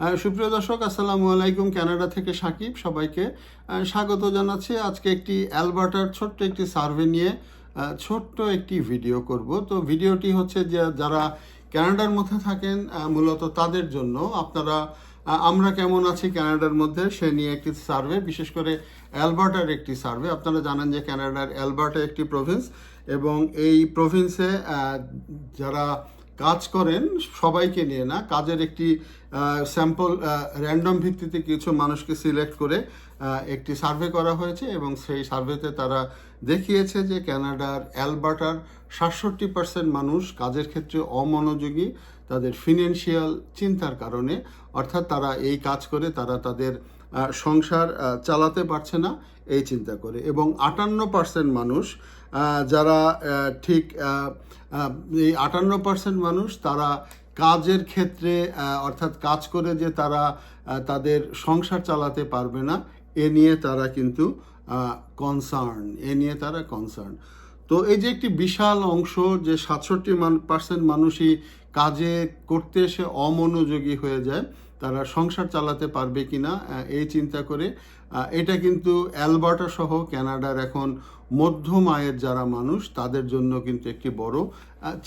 সুপ্রিয় দর্শক, আসসালামু আলাইকুম। কানাডা থেকে সাকিব সবাইকে স্বাগত জানাচ্ছি। আজকে একটি অ্যালবার্টার ছোট্ট একটি সার্ভে নিয়ে ছোট্ট একটি ভিডিও করব। তো ভিডিওটি হচ্ছে যে, যারা ক্যানাডার মধ্যে থাকেন মূলত তাদের জন্য আপনারা আমরা কেমন আছি ক্যানাডার মধ্যে, সে নিয়ে একটি সার্ভে, বিশেষ করে অ্যালবার্টার একটি সার্ভে। আপনারা জানেন যে ক্যানাডার অ্যালবার্টা একটি প্রভিন্স এবং এই প্রভিন্সে যারা কাজ করেন, সবাইকে নিয়ে না, কাজের একটি স্যাম্পল র্যান্ডম ভিত্তিতে কিছু মানুষকে সিলেক্ট করে একটি সার্ভে করা হয়েছে এবং সেই সার্ভেতে তারা দেখিয়েছে যে ক্যানাডার অ্যালবার্টার সাতষট্টি পার্সেন্ট মানুষ কাজের ক্ষেত্রে অমনোযোগী, তাদের ফিনান্সিয়াল চিন্তার কারণে, অর্থাৎ তারা এই কাজ করে, তারা তাদের সংসার চালাতে পারছে না, এই চিন্তা করে। এবং আটান্ন পার্সেন্ট মানুষ যারা ঠিক এই আটান্ন পার্সেন্ট মানুষ, তারা কাজের ক্ষেত্রে অর্থাৎ কাজ করে যে তারা তাদের সংসার চালাতে পারবে না, এ নিয়ে তারা কিন্তু কনসার্ন এ নিয়ে তারা কনসার্ন তো এই যে একটি বিশাল অংশ যে সাতষট্টি পার্সেন্ট মানুষই কাজে করতে এসে অমনোযোগী হয়ে যায় তারা সংসার চালাতে পারবে কি না এই চিন্তা করে এটা কিন্তু অ্যালবার্টা সহ ক্যানাডার এখন মধ্যম আয়ের যারা মানুষ, তাদের জন্য কিন্তু একটি বড়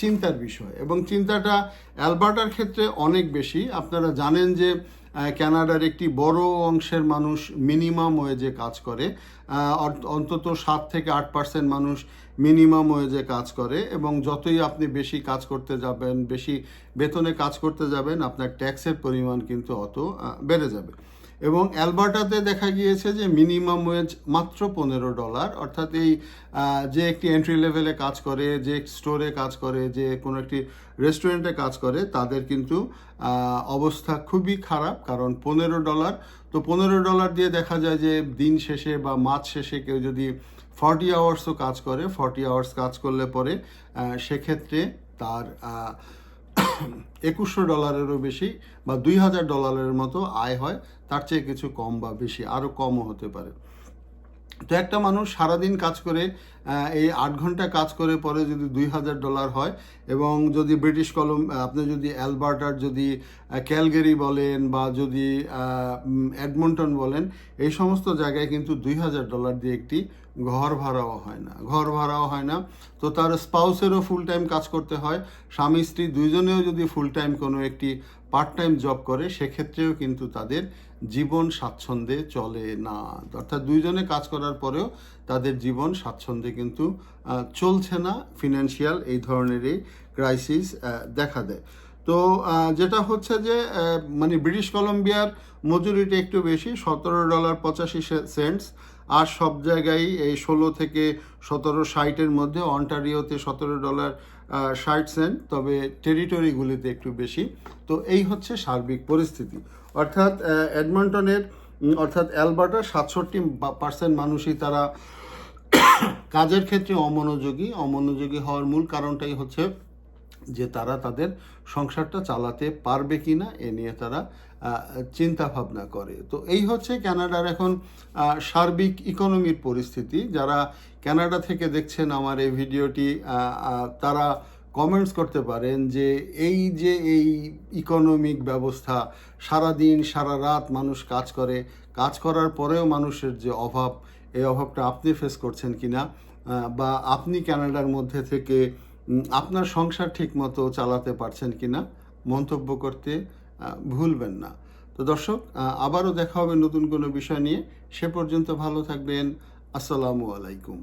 চিন্তার বিষয়। এবং চিন্তাটা অ্যালবার্টার ক্ষেত্রে অনেক বেশি। আপনারা জানেন যে আহ, কানাডার একটি বড় অংশের মানুষ মিনিমাম ওয়েজে কাজ করে। অন্তত সাত থেকে আট পার্সেন্ট মানুষ মিনিমাম ওয়েজে কাজ করে এবং যতই আপনি বেশি কাজ করতে যাবেন বেশি বেতনে কাজ করতে যাবেন আপনার ট্যাক্সের পরিমাণ কিন্তু অত বেড়ে যাবে। এবং অ্যালবার্টাতে দেখা গিয়েছে যে মিনিমাম ওয়েজ মাত্র পনেরো ডলার, অর্থাৎ এই যে একটি এন্ট্রি লেভেলে কাজ করে, যে স্টোরে কাজ করে, যে কোনো একটি রেস্টুরেন্টে কাজ করে, তাদের কিন্তু অবস্থা খুবই খারাপ। কারণ পনেরো ডলার, তো পনেরো ডলার দিয়ে দেখা যায় যে দিন শেষে বা মাস শেষে কেউ যদি ফর্টি আওয়ার্সও কাজ করে ফর্টি আওয়ার্স কাজ করলে পরে সেক্ষেত্রে তার একুশশো ডলারেরও বেশি বা দুই হাজার ডলারের মতো আয় হয়, তার চেয়ে কিছু কম বা বেশি, আরও কমও হতে পারে। তো একটা মানুষ সারাদিন কাজ করে এই আট ঘণ্টা কাজ করে পরে যদি দুই হাজার ডলার হয় এবং যদি ব্রিটিশ কলম আপনি যদি অ্যালবার্টার, যদি ক্যালগেরি বলেন বা যদি অ্যাডমন্টন বলেন, এই সমস্ত জায়গায় কিন্তু দুই হাজার ডলার দিয়ে একটি ঘর ভাড়াও হয় না। ঘর ভাড়াও হয় না। তো তার স্পাউসেরও ফুল টাইম কাজ করতে হয়। স্বামী, স্ত্রী দুইজনেও যদি ফুল টাইম কোনো একটি পার্ট টাইম জব করে, সেক্ষেত্রেও কিন্তু তাদের জীবন স্বাচ্ছন্দ্যে চলে না। অর্থাৎ দুইজনে কাজ করার পরেও তাদের জীবন স্বাচ্ছন্দ্যে কিন্তু চলছে না। ফিনান্সিয়াল এই ধরনেরই ক্রাইসিস দেখা দেয়। তো যেটা হচ্ছে যে মানে ব্রিটিশ কলম্বিয়ার মজুরিটা একটু বেশি সতেরো ডলার পঁচাশি সেন্টস আর সব জায়গায় এই ষোলো থেকে সতেরো ষাটের মধ্যে অন্টারিওতে সতেরো ডলার ষাট সেন্ট তবে টেরিটরিগুলিতে একটু বেশি। তো এই হচ্ছে সার্বিক পরিস্থিতি। অর্থাৎ উম, অর্থাৎ অ্যালবার্টার সাতষট্টি পার্সেন্ট মানুষই তারা কাজের ক্ষেত্রে অমনোযোগী। অমনোযোগী হওয়ার মূল কারণটাই হচ্ছে যে তারা তাদের সংসারটা চালাতে পারবে কি না এ নিয়ে তারা চিন্তা ভাবনা করে। তো এই হচ্ছে ক্যানাডার এখন সার্বিক ইকোনমির পরিস্থিতি। যারা কানাডা থেকে দেখছেন আমার এই ভিডিওটি তারা কমেন্টস করতে পারেন যে এই যে এই ইকোনমিক ব্যবস্থা সারা দিন সারা রাত মানুষ কাজ করে, কাজ করার পরেও মানুষের যে অভাব, এই অভাবটা আপনি ফেস করছেন কিনা বা আপনি ক্যানাডার মধ্যে থেকে আপনার সংসার ঠিকমতো চালাতে পারছেন কিনা, মন্তব্য করতে ভুলবেন না। তো দর্শক আবারও দেখা হবে নতুন কোনো বিষয় নিয়ে। সে পর্যন্ত ভালো থাকবেন। আসসালামু আলাইকুম।